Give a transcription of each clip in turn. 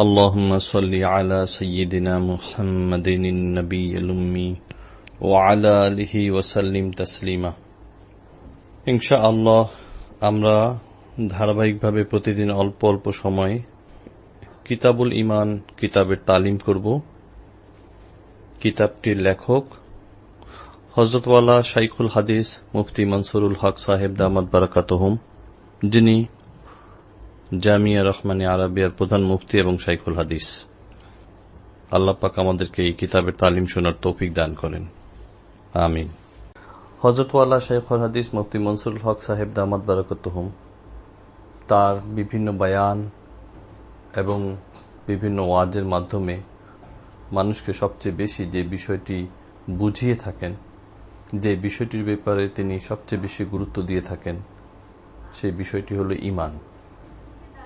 اللهم صل على سيدنا محمد النبي الأمي وعلى آله وسلم تسليما ইনশাআল্লাহ আমরা ধারাবাহিকভাবে প্রতিদিন অল্প অল্প সময়ে কিতাবুল ইমান কিতাবের তালিম করব কিতাবটির লেখক হজরতওয়ালা শাইখুল হাদিস মুফতি মনসুরুল হক সাহেব দামাদ বারাকাতহুম যিনি জামিয়া রহমানী আরবিয়ার প্রধান মুফতি এবং শাইখুল হাদিস। আল্লাহ পাক আমাদেরকে এই কিতাবের তালিম শোনার তৌফিক দান করেন। আমিন। হজরতওয়ালা শাইখুল হাদিস মুফতি মনসুরুল হক সাহেব দামাদ বারাকাতহুম। তার বিভিন্ন বায়ান এবং বিভিন্ন ওয়াজের মাধ্যমে মানুষকে সবচেয়ে বেশি যে বিষয়টি বুঝিয়ে থাকেন, যে বিষয়টির ব্যাপারে তিনি সবচেয়ে বেশি গুরুত্ব দিয়ে থাকেন, সেই বিষয়টি হল ইমান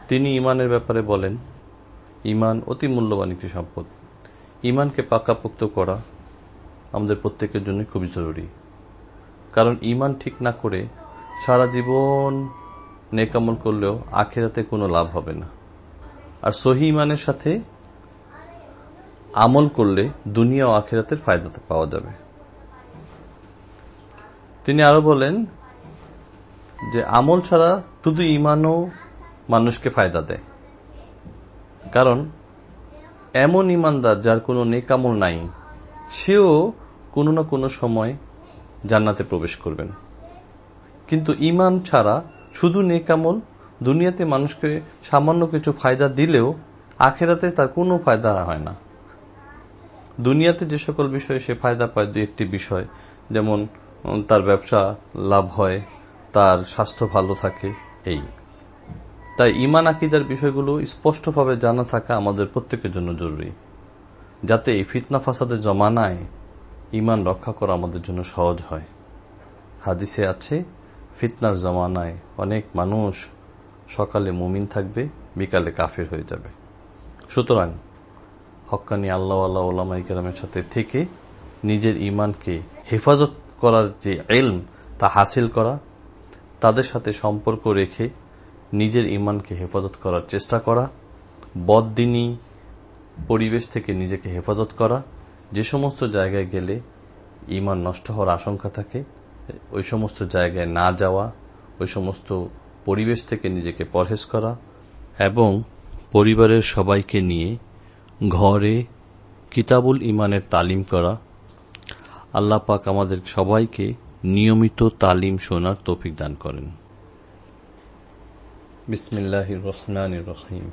তিনি ইমানের ব্যাপারে বলেন ইমান অতি মূল্যবান একটি সম্পদ। ইমানকে পাকাপোক্ত করা আমাদের প্রত্যেকের জন্য খুবই জরুরি। কারণ ইমান ঠিক না করে সারা জীবন নেকামল করলেও আখেরাতে কোনো লাভ হবে না। আর সহি ইমানের সাথে আমল করলে দুনিয়া ও আখেরাতের ফায়দা পাওয়া যাবে। তিনি আরও বলেন যে আমল ছাড়া শুধু ইমানও মানুষকে ফায়দা দেয়। কারণ, এমন ইমানদার যার কোনো নেকামল নাই, সেও কোনো না কোনো সময় জান্নাতে প্রবেশ করবেন। কিন্তু ইমান ছাড়া শুধু নেকামল দুনিয়াতে মানুষকে সামান্য কিছু ফায়দা দিলেও আখেরাতে তার কোনো ফায়দা হয় না। দুনিয়াতে যে সকল বিষয়ে সে ফায়দা পায় দু একটি বিষয়, যেমন তার ব্যবসা লাভ হয়, তার স্বাস্থ্য ভালো থাকে, এই। তাই ইমান আকিদার বিষয়গুলো স্পষ্টভাবে জানা থাকা আমাদের প্রত্যেকের জন্য জরুরি। যাতে এই ফিতনা ফাসাদের জমানায় ইমান রক্ষা করা আমাদের জন্য সহজ হয়। হাদিসে আছে, ফিতনার জমানায় অনেক মানুষ সকালে মুমিন থাকবে, বিকালে কাফের হয়ে যাবে। সুতরাং হক্কানি আল্লাহ আল্লাহ ওলামাই কেরামের সাথে থেকে নিজের ইমানকে হেফাজত করার যে এলম তা হাসিল করা, তাদের সাথে সম্পর্ক রেখে নিজের ইমানকে হেফাজত করার চেষ্টা করা, বদদিনী পরিবেশ থেকে নিজেকে হেফাজত করা, যে সমস্ত জায়গায় গেলে ইমান নষ্ট হওয়ার আশঙ্কা থাকে, ওই সমস্ত জায়গায় না যাওয়া, ওই সমস্ত পরিবেশ থেকে নিজেকে পরহেজ করা এবং পরিবারের সবাইকে নিয়ে ঘরে কিতাবুল ইমানের তালিম করা। আল্লাহ পাক আমাদের সবাইকে নিয়মিত তালিম শোনার তৌফিক দান করেন। বিসমিল্লাহ রহমান রহিম।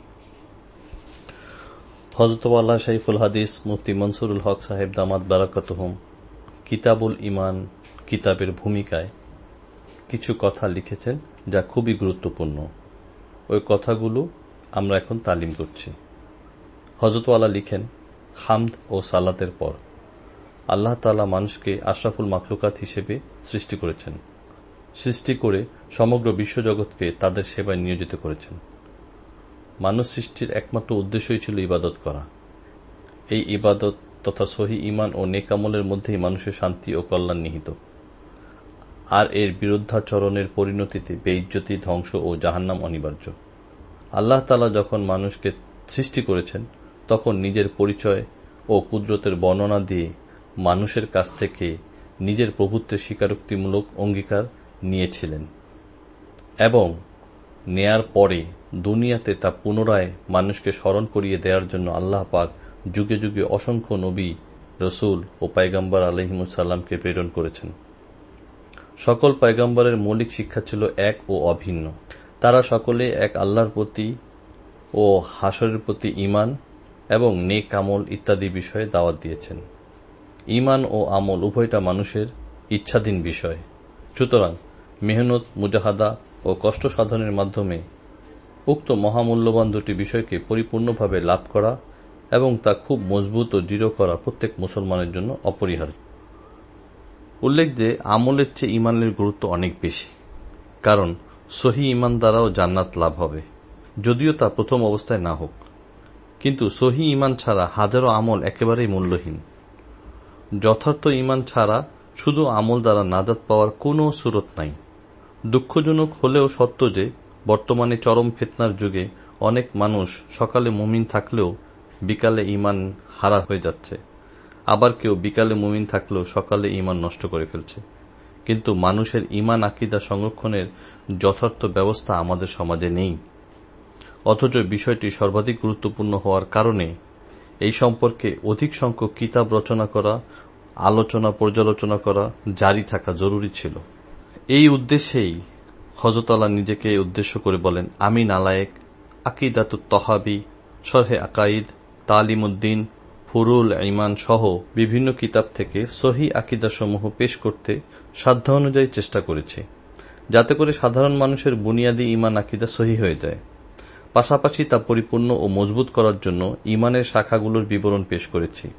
হজরতওয়াল্লাহ শাইফুল হাদিস মুফতি মনসুরুল হক সাহেব দামাদ বারাকাতহম কিতাবুল ইমান কিতাবের ভূমিকায় কিছু কথা লিখেছেন যা খুবই গুরুত্বপূর্ণ। ওই কথাগুলো আমরা এখন তালিম করছি। হজরতওয়ালা লিখেন, হামদ ও সালাতের পর আল্লাহ তালা মানুষকে আশরাফুল মাকলুকাত হিসেবে সৃষ্টি করেছেন। সৃষ্টি করে সমগ্র বিশ্বজগৎকে তাদের সেবায় নিয়োজিত করেছেন। মানুষ সৃষ্টির একমাত্র উদ্দেশ্যই ছিল ইবাদত করা। এই ইবাদত তথা সহি ইমান ও নেকামলের মধ্যেই মানুষের শান্তি ও কল্যাণ নিহিত। আর এর বিরুদ্ধাচরণের পরিণতিতে বেইজ্জতি, ধ্বংস ও জাহান্নাম অনিবার্য। আল্লাহ তালা যখন মানুষকে সৃষ্টি করেছেন, তখন নিজের পরিচয় ও কুদরতের বর্ণনা দিয়ে মানুষের কাছ থেকে নিজের প্রভুত্বের স্বীকারোক্তিমূলক অঙ্গীকার নিয়েছিলেন। এবং নেয়ার পরে দুনিয়াতে তা পুনরায় মানুষকে স্মরণ করিয়ে দেওয়ার জন্য আল্লাহ পাক যুগে যুগে অসংখ্য নবী, রসুল ও পাইগাম্বার আলহিমুসাল্লামকে প্রেরণ করেছেন। সকল পাইগাম্বারের মৌলিক শিক্ষা ছিল এক ও অভিন্ন। তারা সকলে এক আল্লাহর প্রতি ও হাসরের প্রতি ইমান এবং নেক আমল ইত্যাদি বিষয়ে দাওয়াত দিয়েছেন। ইমান ও আমল উভয়টা মানুষের ইচ্ছাধীন বিষয়। সুতরাং মেহনত, মুজাহাদা ও কষ্ট সাধনের মাধ্যমে উক্ত মহামূল্যবান দুটি বিষয়কে পরিপূর্ণভাবে লাভ করা এবং তা খুব মজবুত ও দৃঢ় করা প্রত্যেক মুসলমানের জন্য অপরিহার্য। উল্লেখ যে আমলের চেয়ে ইমানের গুরুত্ব অনেক বেশি, কারণ সহি ইমান দ্বারাও জান্নাত লাভ হবে, যদিও তা প্রথম অবস্থায় না হোক। কিন্তু সহি ইমান ছাড়া হাজারো আমল একেবারেই মূল্যহীন। যথার্থ ইমান ছাড়া শুধু আমল দ্বারা নাজাত পাওয়ার কোনো সুরত নাই। দুঃখজনক হলেও সত্য যে, বর্তমানে চরম ফেতনার যুগে অনেক মানুষ সকালে মুমিন থাকলেও বিকালে ইমান হারা হয়ে যাচ্ছে। আবার কেউ বিকালে মুমিন থাকলেও সকালে ইমান নষ্ট করে ফেলছে। কিন্তু মানুষের ইমান আকিদা সংরক্ষণের যথার্থ ব্যবস্থা আমাদের সমাজে নেই। অথচ বিষয়টি সর্বাধিক গুরুত্বপূর্ণ হওয়ার কারণে এই সম্পর্কে অধিক সংখ্যক কিতাব রচনা করা, আলোচনা পর্যালোচনা করা জারি থাকা জরুরি ছিল। এই উদ্দেশ্যেই হজরতলা নিজেকে উদ্দেশ্য করে বলেন, আমি নালায়েক, আকিদাতু তহাবি, শরহে আকাইদ তালিমুদ্দিন, ফুরুল ইমান সহ বিভিন্ন কিতাব থেকে সহি আকিদাসমূহ পেশ করতে সাধ্য অনুযায়ী চেষ্টা করেছি, যাতে করে সাধারণ মানুষের বুনিয়াদী ইমান আকিদা সহি হয়ে যায়। পাশাপাশি তা পরিপূর্ণ ও মজবুত করার জন্য ইমানের শাখাগুলোর বিবরণ পেশ করেছি।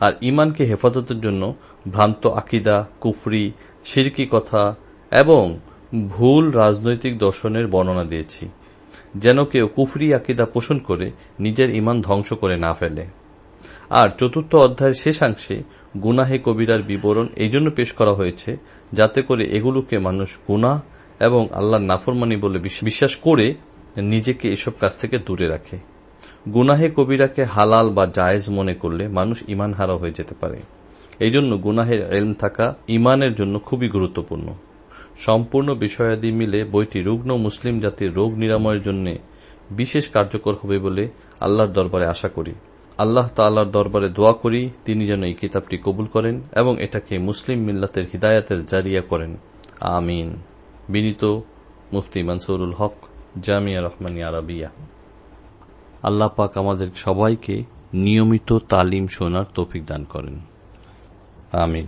আর ইমানকে হেফাজতের জন্য ভ্রান্ত আকিদা, কুফরি, সিরকি কথা এবং ভুল রাজনৈতিক দর্শনের বর্ণনা দিয়েছি, যেন কেউ কুফরি আকিদা পোষণ করে নিজের ইমান ধ্বংস করে না ফেলে। আর চতুর্থ অধ্যায়ের শেষাংশে গুনাহে কবিরার বিবরণ এই জন্য পেশ করা হয়েছে, যাতে করে এগুলোকে মানুষ গুনাহ এবং আল্লাহর নাফরমানি বলে বিশ্বাস করে নিজেকে এসব কাজ থেকে দূরে রাখে। গুনাহে কবিরাকে হালাল বা জায়েজ মনে করলে মানুষ ইমান হারা হয়ে যেতে পারে। এই জন্য গুনাহের এলম থাকা ইমানের জন্য খুবই গুরুত্বপূর্ণ। সম্পূর্ণ বিষয়াদি মিলে বইটি রুগ্ন মুসলিম জাতির রোগ নিরাময়ের জন্য বিশেষ কার্যকর হবে বলে আল্লাহর দরবারে আশা করি। আল্লাহ তাল্লাহর দরবারে দোয়া করি তিনি যেন এই কিতাবটি কবুল করেন এবং এটাকে মুসলিম মিল্লাতের হিদায়াতের জারিয়া করেন। আমিন। বিনীত মুফতি মানসুরুল হক, জামিয়া রহমানি আরাবিয়া। আল্লাহ পাক আমাদের সবাইকে নিয়মিত তালিম শোনার তৌফিক দান করেন। আমিন।